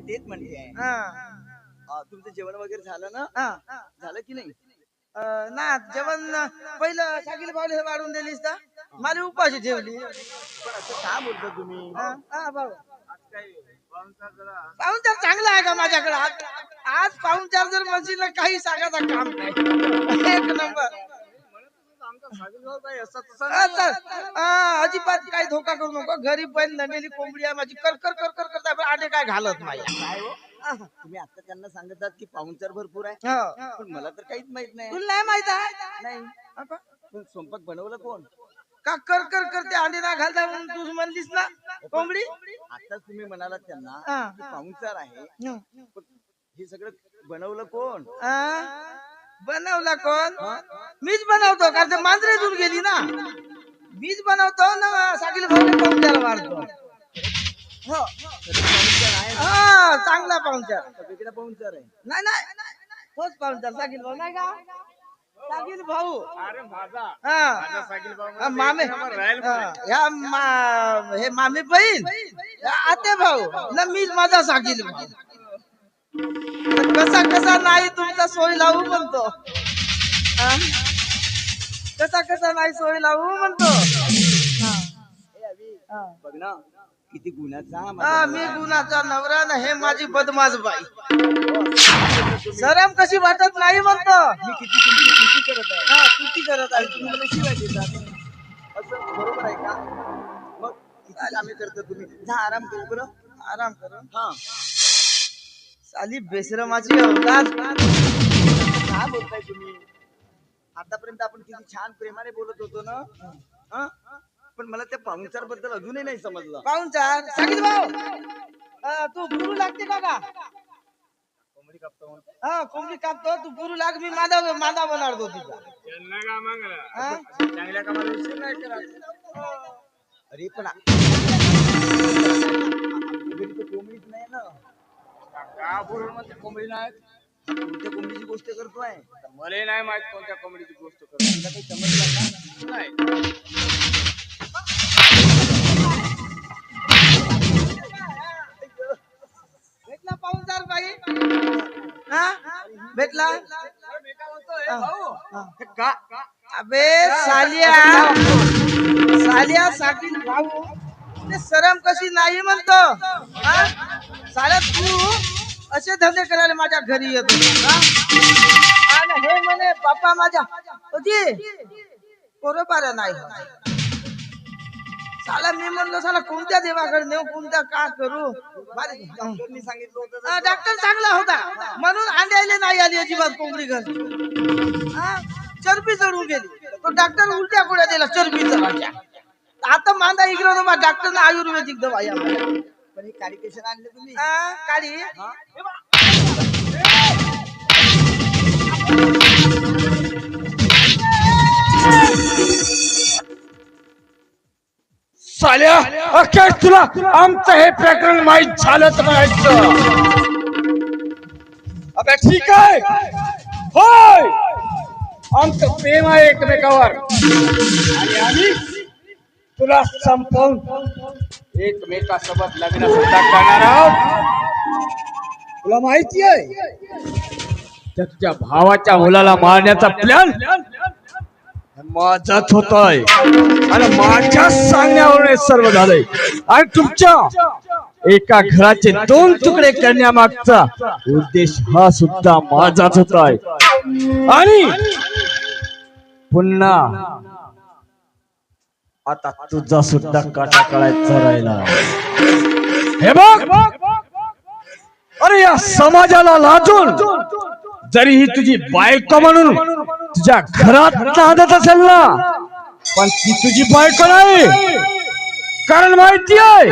मी तेच म्हणते. हा, तुमचं जेवण वगैरे झालं ना? हा. झालं की नाही? अं, ना जेवण पहिलं शाकील भाऊ हे वाढून दिलीस ना? मला उपाशी ठेवली. पण असं का बोलता तुम्ही? हा, हा, भाऊ. पाहुणचार चांगला आहे का माझ्याकडे? आज आज पाहुणचार जर म्हणशील ना काही सांगायचं काम नाही. एक नंबर. अजिबात काही धोका करू नको. गरीब बहीण नंडेली कोंबडी आहे माझी. कर कर कर कर करता आटे काय घालत नाही. काय हो? तुम्ही आता त्यांना सांगतात की पाहुणचार भरपूर आहे. हो. पण मला तर काहीच माहीत नाही. तुला नाही माहीत आहे? नाही? पण स्वयंपाक बनवलं कोण? का कर कर करते अंडे ना घालता म्हणून तू म्हणलीस ना? कोंबडी? आताच तुम्ही म्हणालात त्यांना. की पाहुणचार आहे. हं. पण हे सगळं बनवलं कोण? बनवला कोण? मीच बनवतो कारण ते मांजरे दूर गेली ना. मीच बनवतो ना साकील भाऊ पाहुणचार वाढतो हो. हा चांगला पाहुणचार. वेगळा पाहुणचार आहे नाही नाही. तोच पाहुणचार साकील भाऊ. नाही का? साकील भाऊ. अरे माझा हा माझा सायकल मामे. राहील ह्या हे मामी बहीण. आते भाऊ. ना मीच माझा साकील भाऊ. तर कसा कसा नाही तुमचा सोय लावू म्हणतो. हा? कसा कसा नाही सोय लावू म्हणतो. हा. हा. बघ ना किती गुन्ह्याचा हा माझा मी गुणाचा नवरा ना हे माझी बदमाश बाई. शरम कशी वाटत नाही म्हणतो. मी किती तुमची करत आहे. हा तुझी करत आहे. तुम्ही मला शिवाय देतात असं बरोबर आहे का? मग किती कामे करता तुम्ही? जा आराम करू बरं. आराम करून हा. साली बेशरमाची अवलाद काय बोलताय तुम्ही? आतापर्यंत आपण किती छान प्रेमाने बोलत होतो ना? हा? पण मला त्या पाहुणचारबद्दल अजूनही नाही समजलं. पाहुणचार? सांगितलं भाऊ. अं, तू गुरु लागते का का? कोंबडी कापतो हा कोंबडी कापतो. तू गुरु लाग मी मादा मादा बनवतो तुझा. त्यांना का मागला हा? चांगल्या कामाला उशीर नाही करा अरे पण आ- आमच्या घरी तर कोंबडीच नाही ना. का बोलून म्हणते कोंबडी नाही. कोणत्या कोंबडीची गोष्ट करतोय? मला नाही माहीत कोणत्या कोंबडीची गोष्ट तुला काही समजलं का? नाही. भेटला पाहुणचार बाई. हा? भेटला? हा. का? अबे सालिया. सालिया साकील भाऊ. ते शरम कशी नाही म्हणतो? हा? तू असे धंदे करायला माझ्या घरी येतो आणि हे म्हणे बाप्पा माझ्या होती बरोबर नाही साला मी म्हणलो साला कोणत्या देवाकडे नेऊ कोणत्या का करू? सांगितलं होतं डॉक्टर चांगला होता. म्हणून अंड्याले नाही आली अजिबात कोंबडी घरी. चरबी चढून गेली. तो डॉक्टर उलट्या कुड्या दिला चरबी चढायच्या आता मांदा इकडे होता डॉक्टर आयुर्वेदिक दवा या. पण हे कारिकेशन आणले तुम्ही. काळी साल्या अखेर तुला आमचं हे प्रकरण माहीत झालंच म्हणायचं अबे ठीक आहे. होय. आमचं प्रेम आहे एकमेकावर. आणि आम्ही तुला संपवून एकमेकासोबत लग्न सुद्धा करणार आहोत. तुला माहिती आहे? त्या तुझ्या भावाच्या मुलाला मारण्याचा प्लॅन माझाच होतोय. आणि माझ्या सांगण्यावरून हे सर्व झालंय. आणि तुमच्या एका घराचे दोन तुकडे करण्यामागचा उद्देश हा सुद्धा माझाच होताय. आणि पुन्हा आता तुझा सुद्धा काटा कळायचा राहिला हे बघ! अरे या समाजाला लाजून जरी ही तुझी बायको म्हणून तुझ्या घरात नांदत असेल ना पण ती तुझी बायको नाही. कारण माहिती आहे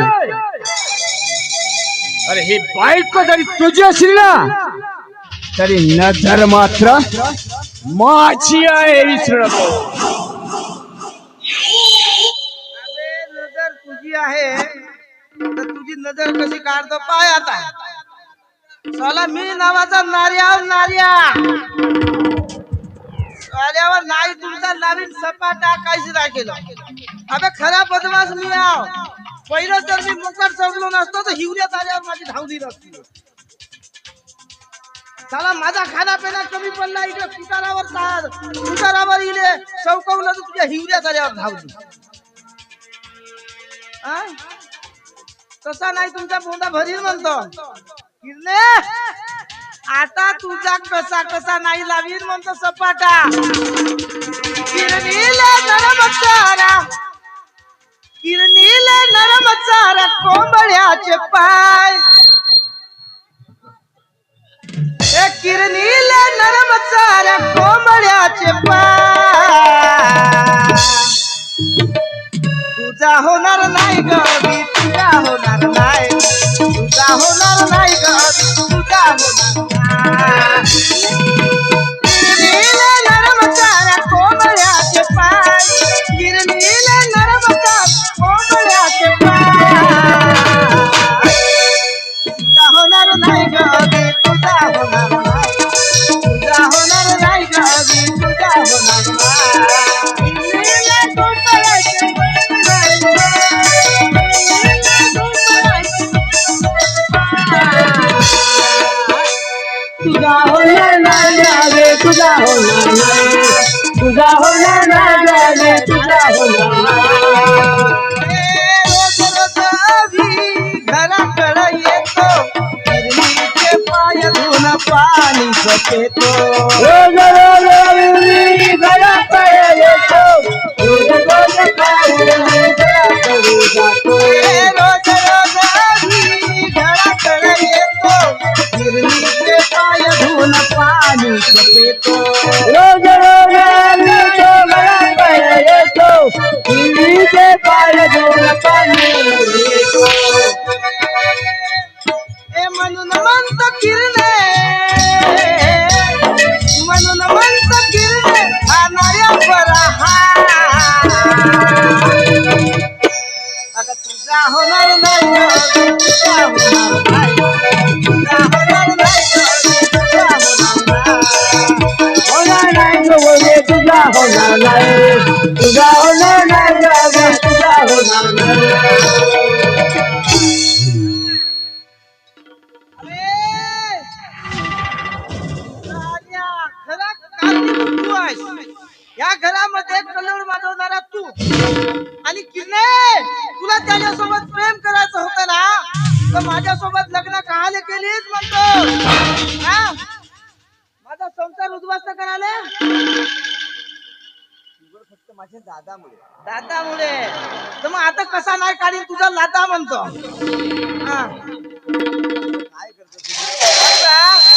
अरे ही बायको जरी तुझी असेल ना तरी नजर मात्र माझी आहे विसरू नको. आहे. तर तुझी नजर कशी काढतो? पाय आता. साला मी नावाचा नार्या नार्या. साल्यावर नाही तुमचा नवीन सपाटा काहीशी राखेल. अबे खरा बदमाश मी आव पहिलं जर मी मुखात चढलो नसतो तर हिवऱ्यात आल्यावर माझी धावली नसती. साला माझा खाना पिना कमी पडला इकडे. सुतारावर तार. सुतारावर इले चौकवलं तर तुझ्या हिवऱ्या झाल्यावर धावली. आ? तसा नाही तुमचा बोंडा भरील म्हणतो. किरणे आता तुझा कसा कसा नाही लावीन म्हणतो सपाटा. किरणीला नरम चारा. किरणीला नरम चारा कोंबड्याचे पाय. ए किरणीला नरम चारा कोंबड्याचे पाय. तुझा होणार नाही तुझा नाही जावे तुझा गिरणीचे पाय धुवून पाणी सपेतो. नाही तुझा होणार नाही तुझा होणार नाही या घरामध्ये कलर माजवणारा तू आणि किरणे तुला त्याच्यासोबत प्रेम करायचं होतं ना तर माझ्यासोबत लग्न कहाले केलीच म्हणतो माझा संसार उद्ध्वस्त करायला? माझ्या दादामुळे दादामुळे तर मग आता कसा नाही काढील तुझा लाता म्हणतो हा. काय करतो तू?